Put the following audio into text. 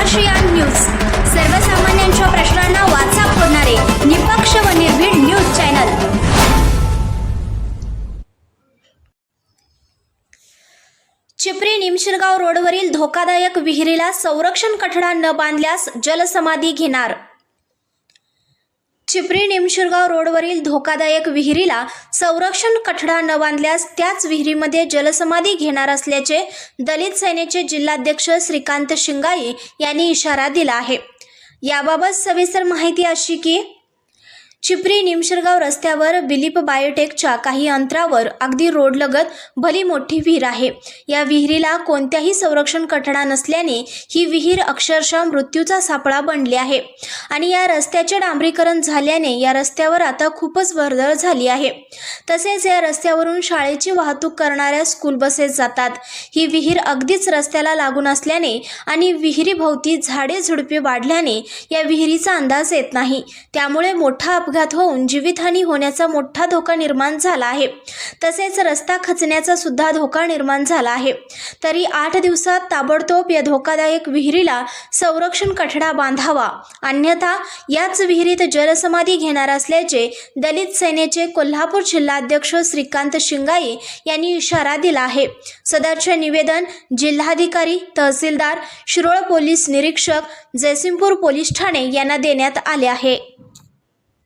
संघर्षयान news. सर्वसामान्यांच्या प्रश्नांना वाचा फोडणारे निपक्ष व निर्भीड न्यूज चॅनल. चिपरी निमशिरगाव रोडवरील धोकादायक विहिरीला संरक्षण कठडा न बांधल्यास जलसमाधी घेणार. चिपरी निमशिरगाव रोडवरील धोकादायक विहिरीला संरक्षण कठडा न बांधल्यास त्याच विहिरीमध्ये जलसमाधी घेणार असल्याचे दलित सेनेचे जिल्हाध्यक्ष श्रीकांत शिंगाई यांनी इशारा दिला आहे. याबाबत सविस्तर माहिती अशी की चिपरी निमशिरगाव रस्त्यावर बिलीप बायोटेकच्या काही अंतरावर अगदी रोडलगत भली मोठी विहीर आहे. या विहिरीला कोणत्याही संरक्षण कठडा नसल्याने ही विहीर अक्षरशः मृत्यूचा सापळा बनली आहे. आणि या रस्त्याचे डांबरीकरण झाल्याने या रस्त्यावर आता खूपच वर्दळ झाली आहे. तसेच या रस्त्यावरून शाळेची वाहतूक करणाऱ्या स्कूल बसेस जातात. ही विहीर अगदीच रस्त्याला लागून असल्याने आणि विहिरीभोवती झाडे झुडपे वाढल्याने या विहिरीचा अंदाज येत नाही. त्यामुळे मोठा अपघात होऊन जीवितहानी होण्याचा मोठा धोका निर्माण झाला आहे. तसेच रस्ता खचण्याचा सुद्धा धोका निर्माण झाला आहे. तरी आठ दिवसात ताबडतोब या धोकादायक विहिरीला संरक्षण कठडा बांधावा. अन्यथा याच विहिरीत जलसमाधी घेणार असल्याचे दलित सेनेचे कोल्हापूर जिल्हाध्यक्ष श्रीकांत शिंगाई यांनी इशारा दिला आहे. सदरचे निवेदन जिल्हाधिकारी तहसीलदार शिरोळ पोलीस निरीक्षक जयसिंगपूर पोलीस ठाणे यांना देण्यात आले आहे.